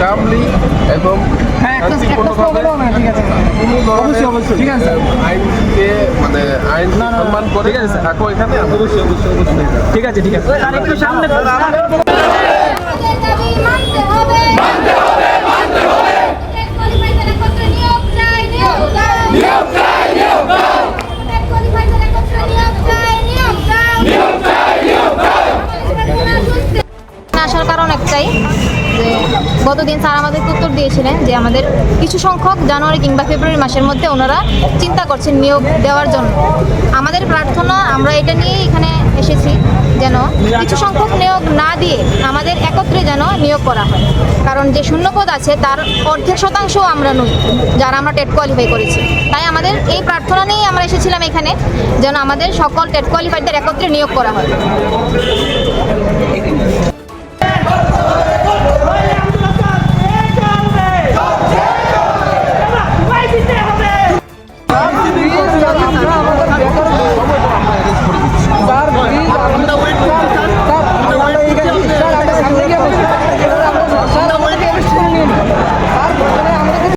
কামলি এবং হ্যাঁ, মানে আইন সম্মান করে থাকো এখানে ঠিক আছে ঠিক আছে। আর সামনে আমাদের দাবি মানতে হবে মানতে হবে মানতে হবে কোয়ালিফাইড একত্রে নিয়োগ চাই নিয়োগ চাই নিয়োগ চাই নিয়োগ চাই কোয়ালিফাইড একত্রে নিয়োগ চাই নিয়োগ চাই নিয়োগ চাই নিয়োগ চাই আসার কারণ একটাই যে গতদিন স্যার আমাদেরকে উত্তর দিয়েছিলেন যে আমাদের কিছু সংখ্যক জানুয়ারি কিংবা ফেব্রুয়ারি মাসের মধ্যে ওনারা চিন্তা করছেন নিয়োগ দেওয়ার জন্য। আমাদের প্রার্থনা, আমরা এটা নিয়েই এখানে এসেছি যেন কিছু সংখ্যক নিয়োগ না দিয়ে আমাদের একত্রে যেন নিয়োগ করা হয়। কারণ যে শূন্যপদ আছে তার অর্ধেক শতাংশ আমরা নই, যারা আমরা টেট কোয়ালিফাই করেছি। তাই আমাদের এই প্রার্থনা নিয়েই আমরা এসেছিলাম এখানে যেন আমাদের সকল টেট কোয়ালিফাইডদের একত্রে নিয়োগ করা হয়।